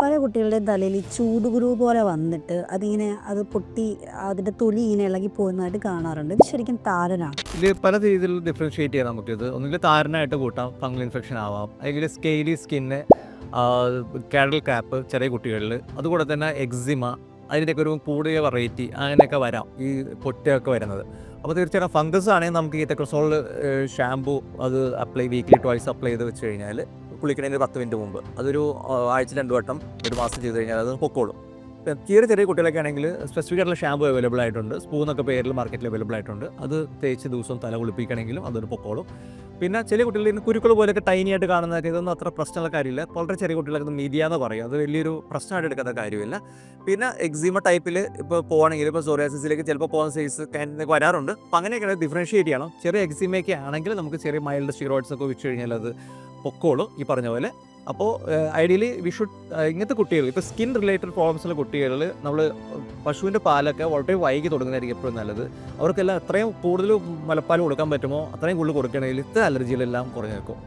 പല കുട്ടികളുടെയും തലയിൽ ചൂടുകുരു പോലെ വന്നിട്ട് അതിങ്ങനെ അത് പൊട്ടി അതിന്റെ തൊലി ഇങ്ങനെ ഇളകി പോകുന്നതായിട്ട് കാണാറുണ്ട്. ഇത് ശരിക്കും താരനാണ്. ഇത് പല രീതിയിൽ ഡിഫറൻഷ്യേറ്റ് ചെയ്യാം നമുക്കിത്. ഒന്നുകിൽ താരനായിട്ട് കൂട്ടാം ഫംഗൽ ഇൻഫെക്ഷൻ ആവാം. അല്ലെങ്കിൽ സ്കെയിലി സ്കിന്ന് കാഡൽ ക്യാപ്പ് ചെറിയ കുട്ടികളിൽ അതുകൂടെ തന്നെ എക്സിമ അതിന്റെയൊക്കെ ഒരു കൂടിയ വെറൈറ്റി അങ്ങനെയൊക്കെ വരാം ഈ പൊട്ടയൊക്കെ വരുന്നത്. അപ്പോൾ തീർച്ചയായിട്ടും ഫംഗസ് ആണെങ്കിൽ നമുക്ക് ഈ തെക്രസോൾ ഷാമ്പു അത് അപ്ലൈ വീക്ക്ലി ട്വൈസ് അപ്ലൈ ചെയ്ത് വെച്ച് കഴിഞ്ഞാൽ കുളിക്കുന്നതിന് പത്ത് മിനിറ്റ് മുമ്പ്. അതൊരു ആഴ്ച രണ്ട് വട്ടം ഒരു മാസം ചെയ്ത് കഴിഞ്ഞാൽ അത് പൊക്കോളും. ഇപ്പം ചെറിയ കുട്ടികളൊക്കെ ആണെങ്കിൽ സ്പെസിഫിക് ആയിട്ടുള്ള ഷാമ്പു അവൈലബിൾ ആയിട്ടുണ്ട്. സ്പൂൺ എന്നൊക്കെ പേരിൽ മാർക്കറ്റിൽ അവൈലബിൾ ആയിട്ടുണ്ട്. അത് തേച്ച് ദിവസവും തല കുളിപ്പിക്കണമെങ്കിലും അതൊരു പൊക്കോളും. പിന്നെ ചില കുട്ടികളിൽ നിന്ന് കുരുക്കൾ പോലെയൊക്കെ ടൈനി ആയിട്ട് കാണുന്നതൊക്കെ ഇതൊന്നും അത്ര പ്രശ്നമുള്ള കാര്യമില്ല. വളരെ ചെറിയ കുട്ടികളൊക്കെ മീഡിയ എന്ന് പറയും. അത് വലിയൊരു പ്രശ്നമായിട്ട് എടുക്കുന്ന കാര്യമില്ല. പിന്നെ എക്സിമ ടൈപ്പിൽ ഇപ്പോൾ പോകണമെങ്കിൽ ഇപ്പോൾ സോറിയാസിസിലേക്ക് ചിലപ്പോൾ പോകുന്ന സൈസ് കാൻഡിനൊക്കെ വരാറുണ്ട്. അപ്പോൾ അങ്ങനെയൊക്കെ ഡിഫറൻഷ്യേറ്റ് ചെയ്യണം. ചെറിയ എക്സിമയൊക്കെ ആണെങ്കിൽ നമുക്ക് ചെറിയ മൈൽഡ് സ്റ്റിറോയിഡ്സ് ഒക്കെ വെച്ച് കഴിഞ്ഞാൽ അത് പൊക്കോളും. ഈ പറഞ്ഞ പോലെ അപ്പോൾ ഐഡിയലി വി ഷുഡ് ഇങ്ങനത്തെ കുട്ടികൾ ഇപ്പോൾ സ്കിൻ റിലേറ്റഡ് പ്രോബ്ലംസുള്ള കുട്ടികളിൽ നമ്മൾ പശുവിന്റെ പാലൊക്കെ വളരെ വൈകി തുടങ്ങുന്നതായിരിക്കും എപ്പോഴും നല്ലത്. അവർക്കെല്ലാം എത്രയും കൂടുതൽ മുലപ്പാൽ കൊടുക്കാൻ പറ്റുമോ? അത്രയും കൂടുതൽ കൊടുക്കണമെങ്കിൽ ഇത്ര അലർജികളെല്ലാം കുറഞ്ഞു നിൽക്കും.